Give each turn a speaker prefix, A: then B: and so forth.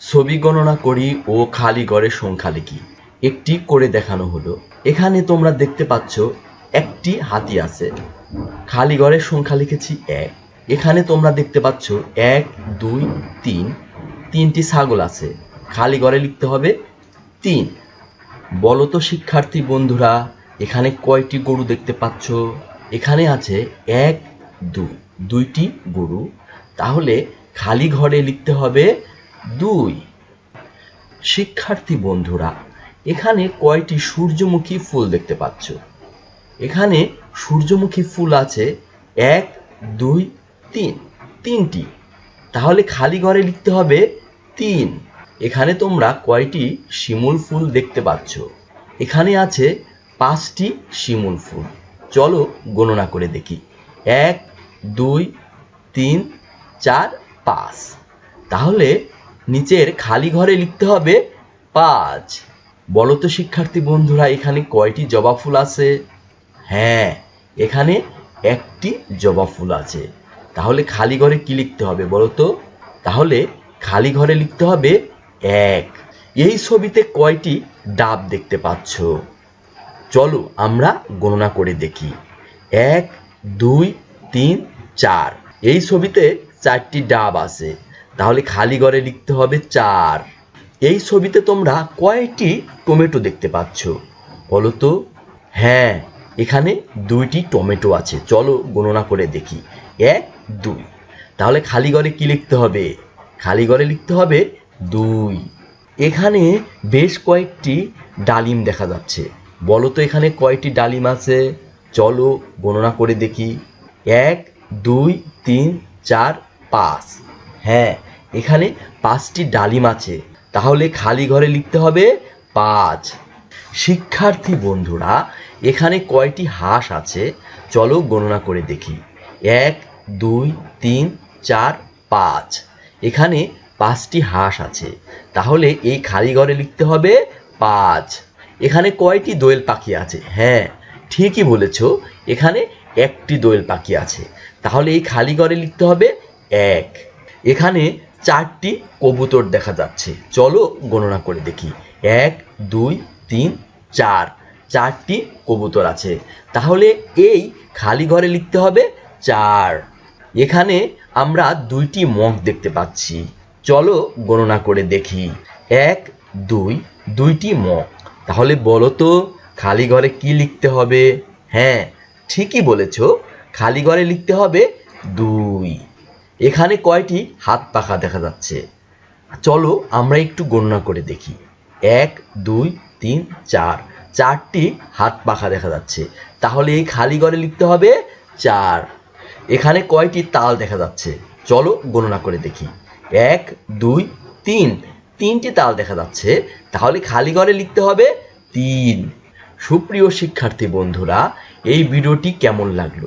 A: ছবি গণনা করি ও খালি ঘরের সংখ্যা লিখি। একটি করে দেখানো হলো। এখানে তোমরা দেখতে পাচ্ছ, একটি হাতি আছে। খালি ঘরের সংখ্যা লিখেছি এক। এখানে তোমরা দেখতে পাচ্ছ, এক, দুই, তিন। তিনটি ছাগল আছে। খালি ঘরে লিখতে হবে তিন। বলো তো, শিক্ষার্থী বন্ধুরা, এখানে কয়টি গরু দেখতে পাচ্ছ? এখানে আছে এক দুই দুইটি গরু। তাহলে খালি ঘরে লিখতে হবে দুই, শিক্ষার্থী বন্ধুরা, এখানে কয়টি সূর্যমুখী ফুল দেখতে পাচ্ছ? এখানে সূর্যমুখী ফুল আছে এক, দুই, তিন, তিনটি। তাহলে খালি ঘরে লিখতে হবে তিন। এখানে তোমরা কয়টি শিমুল ফুল দেখতে পাচ্ছ? এখানে আছে পাঁচটি শিমুল ফুল। চলো গণনা করে দেখি। এক, দুই, তিন, চার, পাঁচ। তাহলে নিচের খালি ঘরে লিখতে হবে পাঁচ। বলো তো শিক্ষার্থী বন্ধুরা, এখানে কয়টি জবা ফুল আছে? হ্যাঁ এখানে একটি জবা ফুল আছে। তাহলে খালি ঘরে কি লিখতে হবে বলো তো তাহলে খালি ঘরে লিখতে হবে এক। এই ছবিতে কয়টি ডাব দেখতে পাচ্ছ? চলো আমরা গণনা করে দেখি। এক, দুই, তিন, চার। এই ছবিতে চারটি ডাব আছে। তাহলে খালি ঘরে লিখতে হবে চার। এই ছবিতে তোমরা কয়টি টমেটো দেখতে পাচ্ছ? বলো তো। হ্যাঁ এখানে দুইটি টমেটো আছে। চলো গণনা করে দেখি। এক, দুই। তাহলে খালি ঘরে কি লিখতে হবে? খালি ঘরে লিখতে হবে দুই। এখানে বেশ কয়েকটি ডালিম দেখা যাচ্ছে। বলো তো এখানে কয়টি ডালিম আছে? চলো গণনা করে দেখি। এক, দুই, তিন, চার, পাঁচ। হ্যাঁ এখানে পাঁচটি ডালিম আছে। তাহলে খালি ঘরে লিখতে হবে পাঁচ। শিক্ষার্থী বন্ধুরা, এখানে কয়টি হাঁস আছে? চলো গণনা করে দেখি। এক, দুই, তিন, চার, পাঁচ। এখানে পাঁচটি হাঁস আছে। তাহলে এই খালি ঘরে লিখতে হবে পাঁচ। এখানে কয়টি দোয়েল পাখি আছে? হ্যাঁ ঠিকই বলেছ, এখানে একটি দোয়েল পাখি আছে। তাহলে এই খালি ঘরে লিখতে হবে এক। এখানে চারটি কবুতর দেখা যাচ্ছে। চলো গণনা করে দেখি। এক, দুই, তিন, চার। চারটি কবুতর আছে। তাহলে এই খালি ঘরে লিখতে হবে চার। এখানে আমরা দুইটি মগ দেখতে পাচ্ছি। চলো গণনা করে দেখি। এক, দুই, দুইটি মগ। তাহলে বলো তো, খালি ঘরে কি লিখতে হবে? হ্যাঁ ঠিকই বলেছ। খালি ঘরে লিখতে হবে দুই। এখানে কয়টি? হাত পাখা দেখা যাচ্ছে। চলো আমরা একটু গণনা করে দেখি। এক, দুই, তিন, চার। চারটি হাত পাখা দেখা যাচ্ছে। তাহলে এই খালি ঘরে লিখতে হবে চার। এখানে কয়টি তাল দেখা যাচ্ছে? চলো গণনা করে দেখি। এক, দুই, তিন। তিনটি তাল দেখা যাচ্ছে। তাহলে খালি ঘরে লিখতে হবে তিন। সুপ্রিয় শিক্ষার্থী বন্ধুরা, এই ভিডিওটি কেমন লাগল?